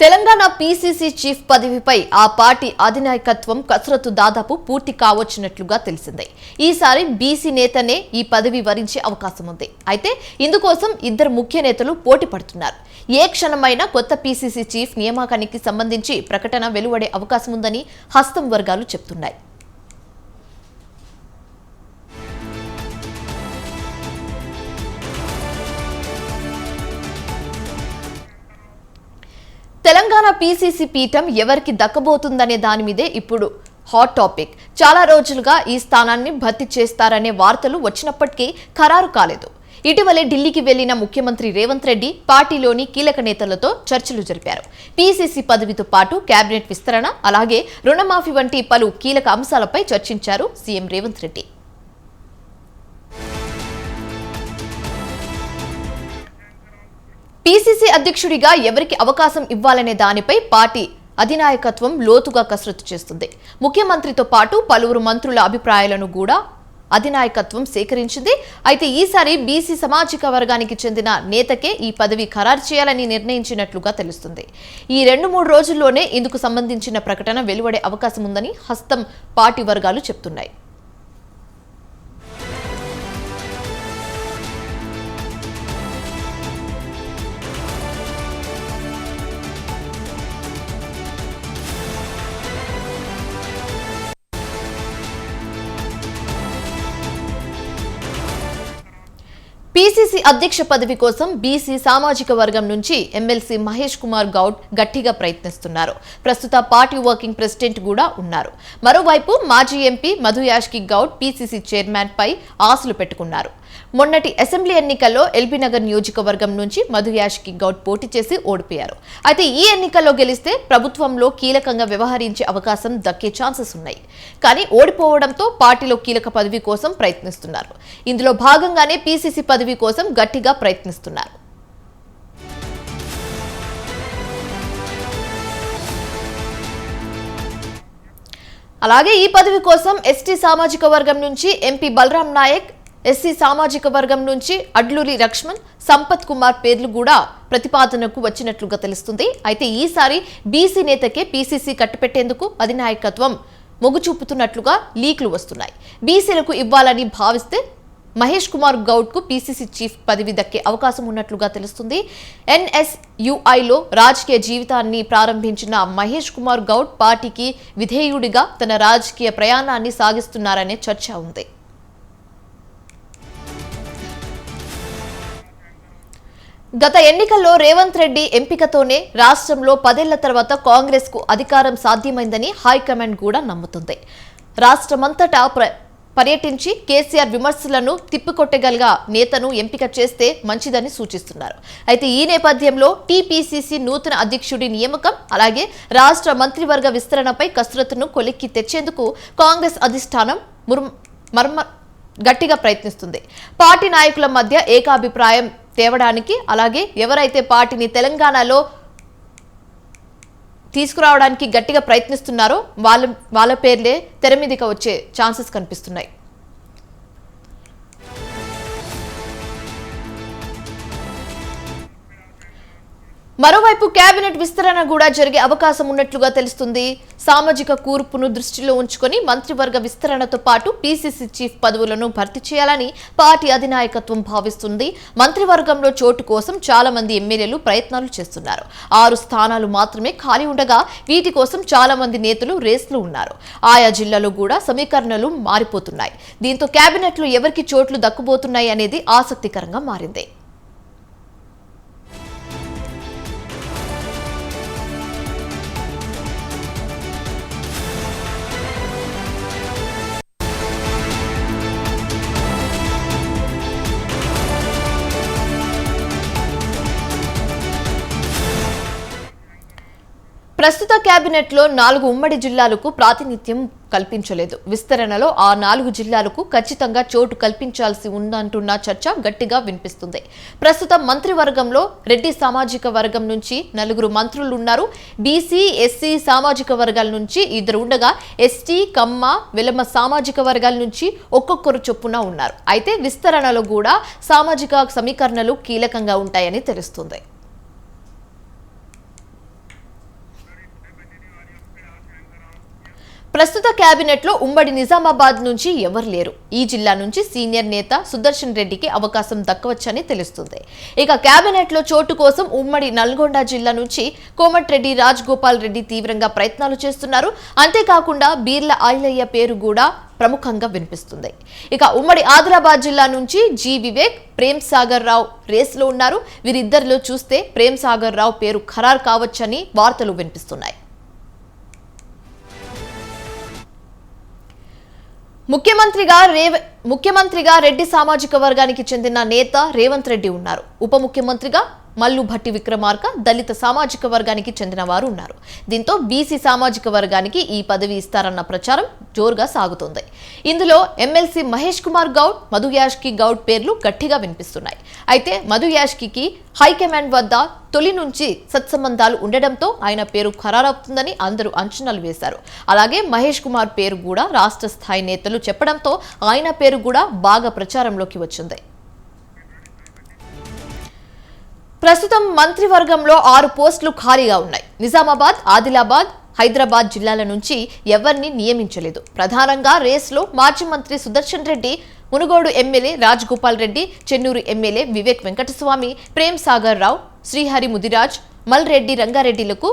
Telangana PCC chief పదవిపై ఆ party అధినాయకత్వం కసరత్తు దాదాపు పూర్తి కావచ్చినట్లుగా తెలిసిందే. ఈసారి బీసీ నేతనే ఈ పదవి వరించే అవకాశం ఉంది. అయితే ఇందుకోసం ఇద్దరు ముఖ్య నేతలు పోటీ పడుతున్నారు. ఏ క్షణమైనా కొత్త పీసీసీ చీఫ్ నియామకానికి సంబంధించి ప్రకటన వెలువడే అవకాశం ఉందని హస్తం వర్గాలు చెబుతున్నాయి తెలంగాణ పీసీసీ పీఠం ఎవరికి దక్కబోతుందనే దాని మీదే ఇప్పుడు హాట్ టాపిక్ చాలా రోజులుగా ఈ స్థానాన్ని భర్తీ చేస్తారనే వార్తలు వచ్చినప్పటికీ ఖరారు కాలేదు. ఇటీవలే ఢిల్లీకి వెళ్ళిన ముఖ్యమంత్రి రేవంత్ రెడ్డి పార్టీలోని కీలక నేతలతో చర్చలు జరిపారు. పీసీసీ పదవితో పాటు కేబినెట్ విస్తరణ అలాగే రుణమాఫీ వంటి పలు కీలక అంశాలపై చర్చించారు సీఎం రేవంత్ రెడ్డి. పీసీసీ అధ్యక్షుడిగా ఎవరికి అవకాశం ఇవ్వాలనే దానిపై పార్టీ అధినాయకత్వం లోతుగా కసరత్తు చేస్తుంది. ముఖ్యమంత్రితో పాటు పలువురు మంత్రుల అభిప్రాయాలను కూడా అధినాయకత్వం సేకరించింది. అయితే ఈసారి బీసీ సామాజిక వర్గానికి చెందిన నేతకే ఈ పదవి ఖరారు చేయాలని నిర్ణయించినట్లుగా తెలుస్తుంది. ఈ రెండు మూడు రోజుల్లోనే ఇందుకు సంబంధించిన ప్రకటన వెలువడే అవకాశం ఉందని హస్తం పార్టీ వర్గాలు చెప్తున్నాయి. పీసీసీ అధ్యక్ష పదవి కోసం బీసీ సామాజిక వర్గం నుంచి ఎమ్మెల్సీ మహేష్ కుమార్ గౌడ్ గట్టిగా ప్రయత్నిస్తున్నారు. ప్రస్తుత పార్టీ వర్కింగ్ ప్రెసిడెంట్ కూడా ఉన్నారు. మరోవైపు మాజీ MP Madhu Yashki Goud PCC chairman పై ఆశలు పెట్టుకున్నారు. మొన్నటి అసెంబ్లీ ఎన్నికల్లో ఎల్బీ నగర్ నియోజకవర్గం నుంచి మధు యాష్కి గౌడ్ పోటీ చేసి ఓడిపోయారు. అయితే ఈ ఎన్నికల్లో గెలిస్తే ప్రభుత్వంలో కీలకంగా వ్యవహరించే అవకాశం దక్కే ఛాన్సెస్ ఉన్నాయి. కానీ ఓడిపోవడంతో పార్టీలో కీలక పదవి కోసం ప్రయత్నిస్తున్నారు. ఇందులో భాగంగానే పీసీసీ పదవి కోసం గట్టిగా ప్రయత్నిస్తున్నారు. అలాగే ఈ పదవి కోసం ఎస్టీ సామాజిక వర్గం నుంచి ఎంపీ బలరాం నాయక్ ఎస్సీ సామాజిక వర్గం నుంచి అడ్లూరి లక్ష్మణ్ సంపత్ కుమార్ పేర్లు కూడా ప్రతిపాదనకు వచ్చినట్లుగా తెలుస్తుంది. అయితే ఈసారి బీసీ నేతకే పీసీసీ కట్టుపెట్టేందుకు అధినాయకత్వం మొగ్గు చూపుతున్నట్లుగా లీక్లు వస్తున్నాయి. బీసీలకు ఇవ్వాలని భావిస్తే మహేష్ కుమార్ గౌడ్కు పీసీసీ చీఫ్ పదవి దక్కే అవకాశం ఉన్నట్లుగా తెలుస్తుంది. ఎన్ఎస్యుఐలో రాజకీయ జీవితాన్ని ప్రారంభించిన మహేష్ కుమార్ గౌడ్ పార్టీకి విధేయుడిగా తన రాజకీయ ప్రయాణాన్ని సాగిస్తున్నారనే చర్చ ఉంది. గత ఎన్నికల్లో రేవంత్ రెడ్డి ఎంపికతోనే రాష్ట్రంలో పదేళ్ళ తర్వాత కాంగ్రెస్కు అధికారం సాధ్యమైందని హైకమాండ్ కూడా నమ్ముతుంది. రాష్ట్రమంతటా ప్ర- పర్యటించి కేసీఆర్ విమర్శలను తిప్పికొట్టగలిగ నేతను ఎంపిక చేస్తే మంచిదని సూచిస్తున్నారు. అయితే ఈ నేపథ్యంలో టీపీసీసీ నూతన అధ్యక్షుడి నియామకం అలాగే రాష్ట్ర మంత్రివర్గ విస్తరణపై కసరత్తును కొలిక్కి తెచ్చేందుకు కాంగ్రెస్ అధిష్టానం ముర్మ మర్మ గట్టిగా ప్రయత్నిస్తుంది. పార్టీ నాయకుల మధ్య ఏకాభిప్రాయం తేవడానికి అలాగే ఎవరైతే పార్టీని తెలంగాణలో తీసుకురావడానికి గట్టిగా ప్రయత్నిస్తున్నారో వాళ్ళ వాళ్ళ పేర్లే తెర మీదకి వచ్చే ఛాన్సెస్ కనిపిస్తున్నాయి. మరోవైపు కేబినెట్ విస్తరణ కూడా జరిగే అవకాశం ఉన్నట్లుగా తెలుస్తుంది. సామాజిక కూర్పును దృష్టిలో ఉంచుకొని మంత్రివర్గ విస్తరణతో పాటు పీసీసీ చీఫ్ పదవులను భర్తీ చేయాలని పార్టీ అధినాయకత్వం భావిస్తుంది. మంత్రివర్గంలో చోటు కోసం చాలా మంది ఎమ్మెల్యేలు ప్రయత్నాలు చేస్తున్నారు. ఆరు స్థానాలు మాత్రమే ఖాళీ ఉండగా వీటి కోసం చాలా మంది నేతలు రేస్లు ఉన్నారు. ఆయా జిల్లాలో కూడా సమీకరణలు మారిపోతున్నాయి. దీంతో కేబినెట్లో ఎవరికి చోట్లు దక్కుబోతున్నాయి అనేది ఆసక్తికరంగా మారింది. ప్రస్తుత కేబినెట్లో నాలుగు ఉమ్మడి జిల్లాలకు ప్రాతినిధ్యం కల్పించలేదు. విస్తరణలో ఆ నాలుగు జిల్లాలకు ఖచ్చితంగా చోటు కల్పించాల్సి ఉందంటున్న చర్చ గట్టిగా వినిపిస్తుంది. ప్రస్తుతం మంత్రివర్గంలో రెడ్డి సామాజిక వర్గం నుంచి నలుగురు మంత్రులు ఉన్నారు బీసీ ఎస్సీ సామాజిక వర్గాల నుంచి ఇద్దరు ఉండగా ఎస్టీ కమ్మ వెలమ సామాజిక వర్గాల నుంచి ఒక్కొక్కరు చొప్పున ఉన్నారు. అయితే విస్తరణలో కూడా సామాజిక సమీకరణలు కీలకంగా ఉంటాయని తెలుస్తుంది. ప్రస్తుత కేబినెట్లో ఉమ్మడి నిజామాబాద్ నుంచి ఎవరు లేరు. ఈ జిల్లా నుంచి సీనియర్ నేత సుదర్శన్ రెడ్డికి అవకాశం దక్కవచ్చని తెలుస్తుంది. ఇక కేబినెట్లో చోటు కోసం ఉమ్మడి నల్గొండ జిల్లా నుంచి కోమటిరెడ్డి రాజ్ గోపాల్ రెడ్డి తీవ్రంగా ప్రయత్నాలు చేస్తున్నారు. అంతేకాకుండా బీర్ల ఆయిలయ్య పేరు కూడా ప్రముఖంగా వినిపిస్తుంది. ఇక ఉమ్మడి ఆదిలాబాద్ జిల్లా నుంచి జి వివేక్ ప్రేమ్ సాగర్ రావు రేస్లో ఉన్నారు. వీరిద్దరిలో చూస్తే ప్రేమ్ సాగర్ రావు పేరు ఖరారు కావచ్చని వార్తలు వినిపిస్తున్నాయి. ముఖ్యమంత్రిగా రేవ ముఖ్యమంత్రిగా రెడ్డి సామాజిక వర్గానికి చెందిన నేత రేవంత్ రెడ్డి ఉన్నారు. ఉప ముఖ్యమంత్రిగా మల్లు భట్టి విక్రమార్క దళిత సామాజిక వర్గానికి చెందిన వారు ఉన్నారు. దీంతో బీసీ సామాజిక వర్గానికి ఈ పదవి ఇస్తారన్న ప్రచారం జోరుగా సాగుతోంది. ఇందులో ఎమ్మెల్సీ మహేష్ కుమార్ గౌడ్ మధు యాష్కి గౌడ్ పేర్లు గట్టిగా వినిపిస్తున్నాయి. అయితే మధు యాష్కి హైకమాండ్ వద్ద తొలి నుంచి సత్సంబంధాలు ఉండడంతో ఆయన పేరు ఖరారవుతుందని అందరూ అంచనాలు వేశారు. అలాగే మహేష్ కుమార్ పేరు కూడా రాష్ట్ర స్థాయి నేతలు చెప్పడంతో ఆయన పేరు కూడా బాగా ప్రచారంలోకి వచ్చింది. ప్రస్తుతం మంత్రివర్గంలో ఆరు పోస్టులు ఖాళీగా ఉన్నాయి. నిజామాబాద్ ఆదిలాబాద్ హైదరాబాద్ జిల్లాల నుంచి ఎవరిని నియమించలేదు. ప్రధానంగా రేస్లో మాజీ మంత్రి సుదర్శన్ రెడ్డి మునుగోడు ఎమ్మెల్యే రాజ్గోపాల్ రెడ్డి చెన్నూరు ఎమ్మెల్యే వివేక్ వెంకటస్వామి ప్రేమ్ సాగర్ రావు శ్రీహరి ముదిరాజ్ మల్రెడ్డి రంగారెడ్డిలకు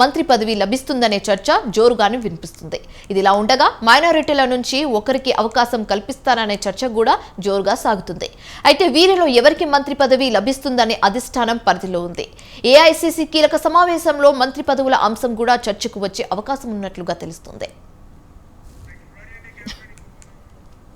మంత్రి పదవి లభిస్తుందనే చర్చ జోరుగానే వినిపిస్తుంది. ఇదిలా ఉండగా మైనారిటీల నుంచి ఒకరికి అవకాశం కల్పిస్తారనే చర్చ కూడా జోరుగా సాగుతుంది. అయితే వీరిలో ఎవరికి మంత్రి పదవి లభిస్తుందనే అధిష్టానం పరిధిలో ఉంది. ఏఐసిసి కీలక సమావేశంలో మంత్రి పదవుల అంశం కూడా చర్చకు వచ్చే అవకాశం ఉన్నట్లుగా తెలుస్తుంది.